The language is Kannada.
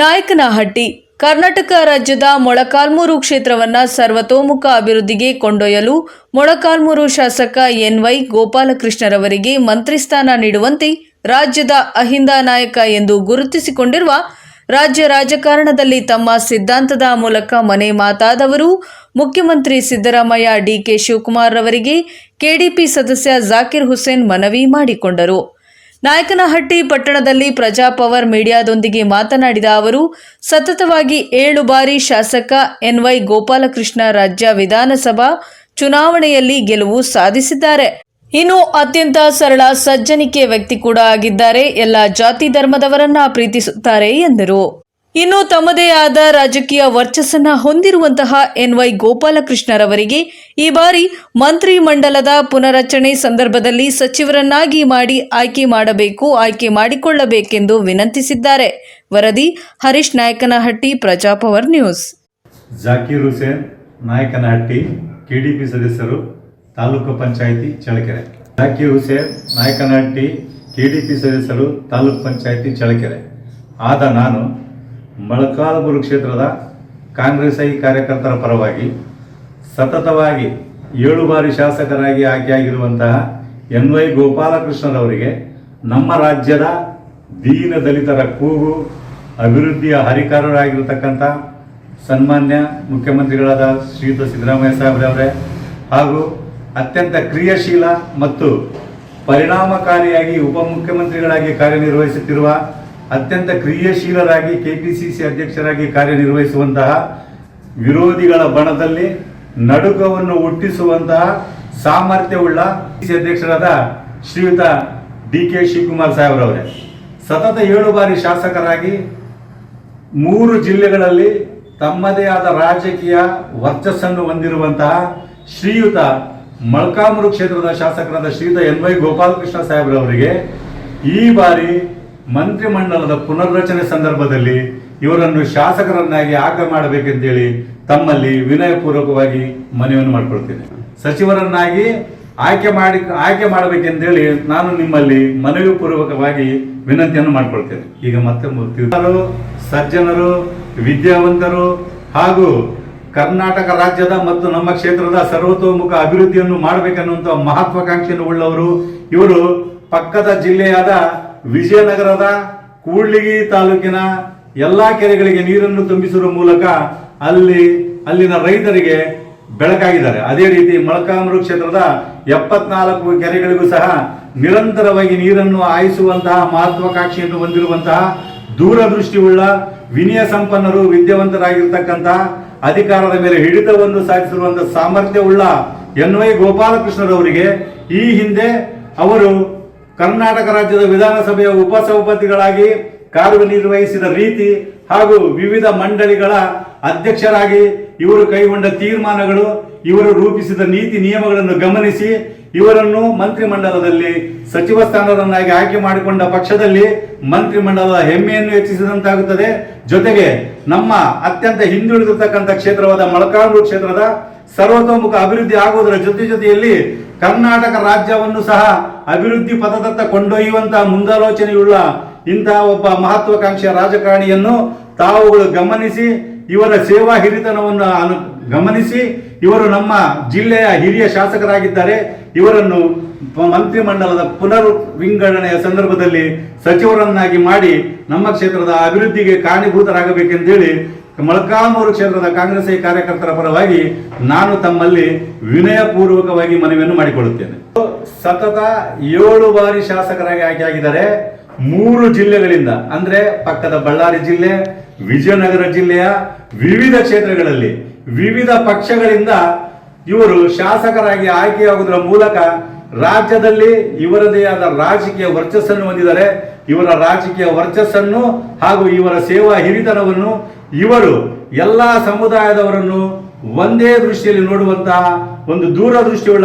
ನಾಯಕನಹಟ್ಟಿ, ಕರ್ನಾಟಕ ರಾಜ್ಯದ ಮೊಳಕಾಲ್ಮೂರು ಕ್ಷೇತ್ರವನ್ನ ಸರ್ವತೋಮುಖ ಅಭಿವೃದ್ಧಿಗೆ ಕೊಂಡೊಯ್ಯಲು ಮೊಳಕಾಲ್ಮೂರು ಶಾಸಕ ಎನ್ವೈ ಗೋಪಾಲಕೃಷ್ಣರವರಿಗೆ ಮಂತ್ರಿ ಸ್ಥಾನ ನೀಡುವಂತೆ ರಾಜ್ಯದ ಅಹಿಂದ ನಾಯಕ ಎಂದು ಗುರುತಿಸಿಕೊಂಡಿರುವ ರಾಜ್ಯ ರಾಜಕಾರಣದಲ್ಲಿ ತಮ್ಮ ಸಿದ್ಧಾಂತದ ಮೂಲಕ ಮನೆ ಮಾತಾದವರು ಮುಖ್ಯಮಂತ್ರಿ ಸಿದ್ದರಾಮಯ್ಯ, ಡಿಕೆ ಶಿವಕುಮಾರ್ ಅವರಿಗೆ ಕೆಡಿಪಿ ಸದಸ್ಯ ಜಾಕಿರ್ ಹುಸೇನ್ ಮನವಿ ಮಾಡಿಕೊಂಡರು. ನಾಯಕನಹಟ್ಟಿ ಪಟ್ಟಣದಲ್ಲಿ ಪ್ರಜಾಪವರ್ ಮೀಡಿಯಾದೊಂದಿಗೆ ಮಾತನಾಡಿದ ಅವರು, ಸತತವಾಗಿ ಏಳು ಬಾರಿ ಶಾಸಕ ಎನ್ವೈ ಗೋಪಾಲಕೃಷ್ಣ ರಾಜ್ಯ ವಿಧಾನಸಭಾ ಚುನಾವಣೆಯಲ್ಲಿ ಗೆಲುವು ಸಾಧಿಸಿದ್ದಾರೆ. ಇನ್ನು ಅತ್ಯಂತ ಸರಳ ಸಜ್ಜನಿಕೆ ವ್ಯಕ್ತಿ ಕೂಡ ಆಗಿದ್ದಾರೆ. ಎಲ್ಲ ಜಾತಿ ಧರ್ಮದವರನ್ನ ಪ್ರೀತಿಸುತ್ತಾರೆ ಎಂದರು. ಇನ್ನು ತಮ್ಮದೇ ಆದ ರಾಜಕೀಯ ವರ್ಚಸ್ಸನ್ನ ಹೊಂದಿರುವಂತಹ ಎನ್ವೈ ಗೋಪಾಲಕೃಷ್ಣರವರಿಗೆ ಈ ಬಾರಿ ಮಂತ್ರಿ ಮಂಡಲದ ಪುನರಚನೆ ಸಂದರ್ಭದಲ್ಲಿ ಸಚಿವರನ್ನಾಗಿ ಮಾಡಿ ಆಯ್ಕೆ ಮಾಡಬೇಕು, ಆಯ್ಕೆ ಮಾಡಿಕೊಳ್ಳಬೇಕೆಂದು ವಿನಂತಿಸಿದ್ದಾರೆ. ವರದಿ ಹರೀಶ್ ನಾಯಕನಹಟ್ಟಿ ಪ್ರಜಾಪವರ್ ನ್ಯೂಸ್. ಜಾಕೀರ್ ಹುಸೇನ್, ನಾಯಕನಹಟ್ಟಿ, ಕೆಡಿಪಿ ಸದಸ್ಯರು, ತಾಲೂಕು ಪಂಚಾಯಿತಿ, ಚಳ್ಳಕೆರೆ. ಜಾಕೀರ್ ಹುಸೇನ್, ನಾಯಕನಹಟ್ಟಿ, ಕೆಡಿಪಿ ಸದಸ್ಯರು, ತಾಲೂಕು ಪಂಚಾಯಿತಿ, ಚಳ್ಳಕೆರೆ. ಆದ ನಾನು ಮೊಳಕಾಲ್ಮೂರು ಕ್ಷೇತ್ರದ ಕಾಂಗ್ರೆಸ್ ಐ ಕಾರ್ಯಕರ್ತರ ಪರವಾಗಿ ಸತತವಾಗಿ ಏಳು ಬಾರಿ ಶಾಸಕರಾಗಿ ಆಯ್ಕೆಯಾಗಿರುವಂತಹ ಎನ್ ವೈ ಗೋಪಾಲಕೃಷ್ಣರವರಿಗೆ ನಮ್ಮ ರಾಜ್ಯದ ದೀನ ದಲಿತರ ಕೂಗು, ಅಭಿವೃದ್ಧಿಯ ಹರಿಕಾರರಾಗಿರತಕ್ಕಂಥ ಸನ್ಮಾನ್ಯ ಮುಖ್ಯಮಂತ್ರಿಗಳಾದ ಶ್ರೀಯುತ ಸಿದ್ದರಾಮಯ್ಯ ಸಾಹೇಬ್ರವರೇ ಹಾಗೂ ಅತ್ಯಂತ ಕ್ರಿಯಾಶೀಲ ಮತ್ತು ಪರಿಣಾಮಕಾರಿಯಾಗಿ ಉಪಮುಖ್ಯಮಂತ್ರಿಗಳಾಗಿ ಕಾರ್ಯನಿರ್ವಹಿಸುತ್ತಿರುವ ಅತ್ಯಂತ ಕ್ರಿಯಾಶೀಲರಾಗಿ ಕೆಪಿಸಿಸಿ ಅಧ್ಯಕ್ಷರಾಗಿ ಕಾರ್ಯನಿರ್ವಹಿಸುವಂತಹ ವಿರೋಧಿಗಳ ಬಣದಲ್ಲಿ ನಡುಕವನ್ನು ಹುಟ್ಟಿಸುವಂತಹ ಸಾಮರ್ಥ್ಯವುಳ್ಳ ಅಧ್ಯಕ್ಷರಾದ ಶ್ರೀಯುತ ಡಿ ಕೆ ಶಿವಕುಮಾರ್ ಸಾಹೇಬ್ರವರೇ. ಸತತ ಏಳು ಬಾರಿ ಶಾಸಕರಾಗಿ ಮೂರು ಜಿಲ್ಲೆಗಳಲ್ಲಿ ತಮ್ಮದೇ ಆದ ರಾಜಕೀಯ ವರ್ಚಸ್ಸನ್ನು ಹೊಂದಿರುವಂತಹ ಶ್ರೀಯುತ ಮಳ್ಕಾಮೂರು ಕ್ಷೇತ್ರದ ಶಾಸಕರಾದ ಶ್ರೀಯುತ ಎನ್ ವೈ ಗೋಪಾಲಕೃಷ್ಣ ಸಾಹೇಬ್ರವರಿಗೆ ಈ ಬಾರಿ ಮಂತ್ರಿಮಂಡಲದ ಪುನರ್ರಚನೆ ಸಂದರ್ಭದಲ್ಲಿ ಇವರನ್ನು ಶಾಸಕರನ್ನಾಗಿ ಆಯ್ಕೆ ಮಾಡಬೇಕೆಂತೇಳಿ ತಮ್ಮಲ್ಲಿ ವಿನಯಪೂರ್ವಕವಾಗಿ ಮನವಿಯನ್ನು ಮಾಡಿಕೊಳ್ತೇನೆ ಸಚಿವರನ್ನಾಗಿ ಆಯ್ಕೆ ಮಾಡಿ, ಆಯ್ಕೆ ಮಾಡಬೇಕೆಂತೇಳಿ ನಾನು ನಿಮ್ಮಲ್ಲಿ ಮನವಿ ಪೂರ್ವಕವಾಗಿ ವಿನಂತಿಯನ್ನು ಮಾಡಿಕೊಳ್ತೇನೆ ಈಗ ಮತ್ತೆ. ಸಜ್ಜನರು, ವಿದ್ಯಾವಂತರು ಹಾಗೂ ಕರ್ನಾಟಕ ರಾಜ್ಯದ ಮತ್ತು ನಮ್ಮ ಕ್ಷೇತ್ರದ ಸರ್ವತೋಮುಖ ಅಭಿವೃದ್ಧಿಯನ್ನು ಮಾಡಬೇಕನ್ನುವಂಥ ಮಹತ್ವಾಕಾಂಕ್ಷೆಯನ್ನು ಉಳ್ಳವರು ಇವರು ಪಕ್ಕದ ಜಿಲ್ಲೆಯಾದ ವಿಜಯನಗರದ ಕೂಡ್ಲಿಗಿ ತಾಲೂಕಿನ ಎಲ್ಲಾ ಕೆರೆಗಳಿಗೆ ನೀರನ್ನು ತುಂಬಿಸುವ ಮೂಲಕ ಅಲ್ಲಿ, ಅಲ್ಲಿನ ರೈತರಿಗೆ ಬೆಳಕಾಗಿದ್ದಾರೆ. ಅದೇ ರೀತಿ ಮೊಳಕಾಮೂರು ಕ್ಷೇತ್ರದ ಎಪ್ಪತ್ನಾಲ್ಕು ಕೆರೆಗಳಿಗೂ ಸಹ ನಿರಂತರವಾಗಿ ನೀರನ್ನು ಹಾಯಿಸುವಂತಹ ಮಹತ್ವಾಕಾಂಕ್ಷೆಯನ್ನು ಹೊಂದಿರುವಂತಹ ದೂರದೃಷ್ಟಿಯುಳ್ಳ ವಿನಯ ಸಂಪನ್ನರು ವಿದ್ಯಾವಂತರಾಗಿರ್ತಕ್ಕಂತಹ ಅಧಿಕಾರದ ಮೇಲೆ ಹಿಡಿತವನ್ನು ಸಾಧಿಸಿರುವಂತಹ ಸಾಮರ್ಥ್ಯವುಳ್ಳ ಎನ್ ವೈ ಗೋಪಾಲಕೃಷ್ಣರವರಿಗೆ ಈ ಹಿಂದೆ ಅವರು ಕರ್ನಾಟಕ ರಾಜ್ಯದ ವಿಧಾನಸಭೆಯ ಉಪಸಭಾಪತಿಗಳಾಗಿ ಕಾರ್ಯನಿರ್ವಹಿಸಿದ ರೀತಿ ಹಾಗೂ ವಿವಿಧ ಮಂಡಳಿಗಳ ಅಧ್ಯಕ್ಷರಾಗಿ ಇವರು ಕೈಗೊಂಡ ತೀರ್ಮಾನಗಳು, ಇವರು ರೂಪಿಸಿದ ನೀತಿ ನಿಯಮಗಳನ್ನು ಗಮನಿಸಿ, ಇವರನ್ನು ಮಂತ್ರಿಮಂಡಲದಲ್ಲಿ ಸಚಿವ ಸ್ಥಾನವನ್ನಾಗಿ ಆಯ್ಕೆ ಮಾಡಿಕೊಂಡ ಪಕ್ಷದಲ್ಲಿ ಮಂತ್ರಿಮಂಡಲದ ಹೆಮ್ಮೆಯನ್ನು ಹೆಚ್ಚಿಸಿದಂತಾಗುತ್ತದೆ. ಜೊತೆಗೆ ನಮ್ಮ ಅತ್ಯಂತ ಹಿಂದುಳಿದಿರ್ತಕ್ಕಂಥ ಕ್ಷೇತ್ರವಾದ ಮೊಳಕಾಲ್ಮೂರು ಕ್ಷೇತ್ರದ ಸರ್ವತೋಮುಖ ಅಭಿವೃದ್ಧಿ ಆಗುವುದರ ಜೊತೆ ಜೊತೆಯಲ್ಲಿ ಕರ್ನಾಟಕ ರಾಜ್ಯವನ್ನು ಸಹ ಅಭಿವೃದ್ಧಿ ಪಥದತ್ತ ಕೊಂಡೊಯ್ಯುವಂತಹ ಮುಂದಾಲೋಚನೆಯುಳ್ಳ ಇಂತಹ ಒಬ್ಬ ಮಹತ್ವಾಕಾಂಕ್ಷೆಯ ರಾಜಕಾರಣಿಯನ್ನು ತಾವುಗಳು ಗಮನಿಸಿ, ಇವರ ಸೇವಾ ಹಿರಿತನವನ್ನು ಅನು, ಗಮನಿಸಿ, ಇವರು ನಮ್ಮ ಜಿಲ್ಲೆಯ ಹಿರಿಯ ಶಾಸಕರಾಗಿದ್ದಾರೆ. ಇವರನ್ನು ಮಂತ್ರಿಮಂಡಲದ ಪುನರ್ ವಿಂಗಡಣೆಯ ಸಂದರ್ಭದಲ್ಲಿ ಸಚಿವರನ್ನಾಗಿ ಮಾಡಿ ನಮ್ಮ ಕ್ಷೇತ್ರದ ಅಭಿವೃದ್ಧಿಗೆ ಕಾರಣೀಭೂತರಾಗಬೇಕೆಂದೇಳಿ ಮೊಳಕಾಲ್ಮೂರು ಕ್ಷೇತ್ರದ ಕಾಂಗ್ರೆಸ್ ಕಾರ್ಯಕರ್ತರ ಪರವಾಗಿ ನಾನು ತಮ್ಮಲ್ಲಿ ವಿನಯಪೂರ್ವಕವಾಗಿ ಮನವಿಯನ್ನು ಮಾಡಿಕೊಳ್ಳುತ್ತೇನೆ. ಸತತ ಏಳು ಬಾರಿ ಶಾಸಕರಾಗಿ ಆಯ್ಕೆಯಾಗಿದ್ದಾರೆ. ಮೂರು ಜಿಲ್ಲೆಗಳಿಂದ, ಅಂದ್ರೆ ಪಕ್ಕದ ಬಳ್ಳಾರಿ ಜಿಲ್ಲೆ, ವಿಜಯನಗರ ಜಿಲ್ಲೆಯ ವಿವಿಧ ಕ್ಷೇತ್ರಗಳಲ್ಲಿ, ವಿವಿಧ ಪಕ್ಷಗಳಿಂದ ಇವರು ಶಾಸಕರಾಗಿ ಆಯ್ಕೆಯಾಗುವುದರ ಮೂಲಕ ರಾಜ್ಯದಲ್ಲಿ ಇವರದೇ ಆದ ರಾಜಕೀಯ ವರ್ಚಸ್ಸನ್ನು ಹೊಂದಿದ್ದಾರೆ. ಇವರ ರಾಜಕೀಯ ವರ್ಚಸ್ಸನ್ನು ಹಾಗೂ ಇವರ ಸೇವಾ ಹಿರಿತನವನ್ನು ಇವರು ಎಲ್ಲ ಸಮುದಾಯದವರನ್ನು ಒಂದೇ ದೃಷ್ಟಿಯಲ್ಲಿ ನೋಡುವಂತಹ ಒಂದು ದೂರದೃಷ್ಟಿಯುಳ್ಳ